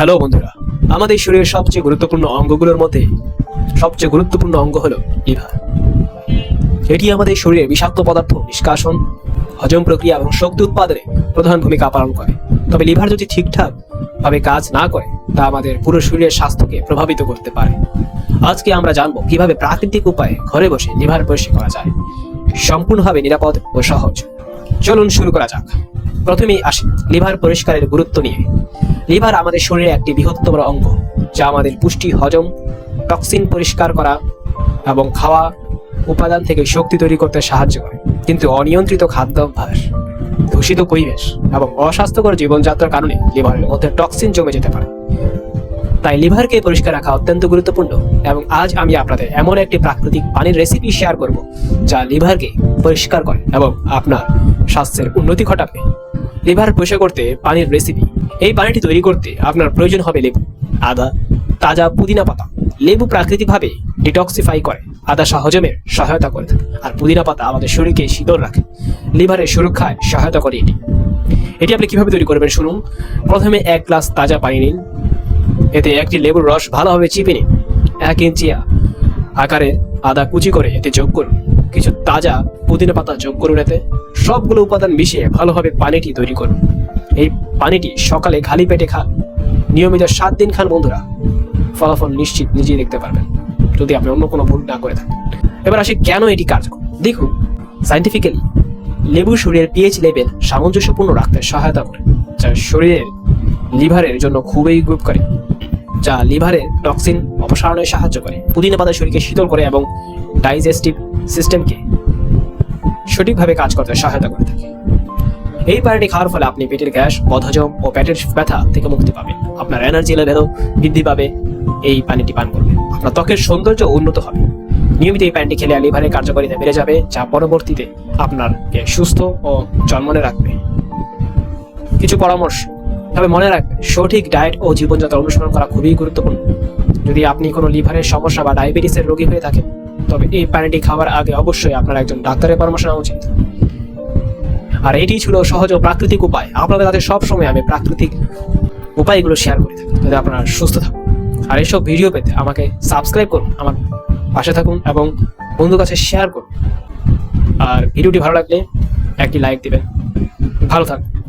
Hello বন্ধুরা, আমাদের শরীরের সবচেয়ে গুরুত্বপূর্ণ অঙ্গগুলোর মধ্যে সবচেয়ে গুরুত্বপূর্ণ অঙ্গ হলো লিভার এটি আমাদের শরীরে বিষাক্ত পদার্থ, নিষ্কাশন, হজম প্রক্রিয়া এবং শক্তি উৎপাদনে প্রধান ভূমিকা পালন করে। তবে লিভার যদি ঠিকঠাক ভাবে কাজ না করে, তা আমাদের পুরো শরীরের স্বাস্থ্যকে প্রভাবিত করতে পারে। আজকে আমরা জানব কীভাবে প্রাকৃতিক উপায়ে ঘরে বসে লিভার পরিষ্কার করা যায়। সম্পূর্ণভাবে নিরাপদ ও সহজ। চলুন শুরু করা যাক। প্রথমেই আসি লিভার পরিষ্কারের গুরুত্ব নিয়ে। লিভার আমাদের শরীরে একটি বৃহত্তম অঙ্গ, যা আমাদের পুষ্টি, হজম, টক্সিন পরিষ্কার করা এবং খাওয়া উপাদান থেকে শক্তি তৈরি করতে সাহায্য করে। কিন্তু অনিয়ন্ত্রিত খাদ্যাভ্যাস, দূষিত পরিবেশ এবং অস্বাস্থ্যকর জীবনযাত্রার কারণে লিভারের মধ্যে টক্সিন জমে যেতে পারে। তাই লিভারকে পরিষ্কার রাখা অত্যন্ত গুরুত্বপূর্ণ এবং আজ আমি আপনাদের এমন একটি প্রাকৃতিক পানির রেসিপি শেয়ার করব, যা লিভারকে পরিষ্কার করে এবং আপনার স্বাস্থ্যের উন্নতি ঘটাবে। লিভার পরিষ্কার করতে পানির রেসিপি এই পানিটি তৈরি করতে আপনার প্রয়োজন হবে লেবু, আদা, তাজা পুদিনা পাতা। লেবু প্রাকৃতিকভাবে ডিটক্সিফাই করে, আদা সহজমের সহায়তা করে থাকে, আর পুদিনা পাতা আমাদের শরীরকে শীতল রাখে। লিভারের সুরক্ষায় সহায়তা করে এটি। এটি আপনি কীভাবে তৈরি করবেন শুনুন। প্রথমে এক গ্লাস তাজা পানি নিন। এতে একটি লেবুর রস ভালোভাবে চিপে নিন। এক ইঞ্চি আকারে আদা কুচি করে এতে যোগ করুন। কিছু তাজা পুদিনা পাতা যোগ করুন এতে। সবগুলো উপাদান মিশিয়ে ভালোভাবে পানিটি তৈরি করুন। এই পানিটি সকালে খালি পেটে খান। নিয়মিত সাত দিন খান বন্ধুরা। ফলাফল নিশ্চিত নিজেই দেখতে পারবেন, যদি আপনি অন্য কোনো ভুল না করে থাকেন। এবার আসি কেন এটি কার্যকর? দেখুন সাইন্টিফিক্যালি লেবু শরীরের পিএইচ লেভেল সামঞ্জস্যপূর্ণ রাখতে সহায়তা করে, যা শরীরের লিভারের জন্য খুবই উপকারী, যা লিভারের টক্সিন অপসারণে সাহায্য করে, পুদিনা পাতা শরীরকে শীতল করে এবং ডাইজেস্টিভ সিস্টেমকে সঠিকভাবে কাজ করতে সহায়তা করে থাকে। এই পানিটি খাওয়ার ফলে আপনি পেটের গ্যাস বদহজম ও পেটের ব্যথা থেকে মুক্তি পাবেন। আপনার এনার্জি লেভেলও বৃদ্ধি পাবে। এই পানিটি পান করবে আপনার ত্বকের সৌন্দর্য উন্নত হবে। নিয়মিত এই পানিটি খেলে লিভারের কার্যকারিতা বেড়ে যাবে, যা পরবর্তীতে আপনারকে সুস্থ ও জন্মনে রাখবে। কিছু পরামর্শ? তবে মনে রাখবেন, সঠিক ডায়েট ও জীবনযাত্রা অনুসরণ করা খুবই গুরুত্বপূর্ণ। যদি আপনি কোনো লিভারের সমস্যা বা ডায়াবেটিসের রোগী হয়ে থাকেন, তবে এই পানিটি খাওয়ার আগে অবশ্যই আপনার একজন ডাক্তারের পরামর্শ নেওয়া উচিত। আর এটি ছিল সহজ ও প্রাকৃতিক উপায়। আপনাদের কাছে সবসময় আমি প্রাকৃতিক উপায়গুলো শেয়ার করে থাকি। যাতে আপনারা সুস্থ থাকুন। আর এসব ভিডিও পেতে আমাকে সাবস্ক্রাইব করুন, আমার পাশে থাকুন এবং বন্ধুর কাছে শেয়ার করুন। আর ভিডিওটি ভালো লাগলে একটি লাইক দিবেন। ভালো থাকুন।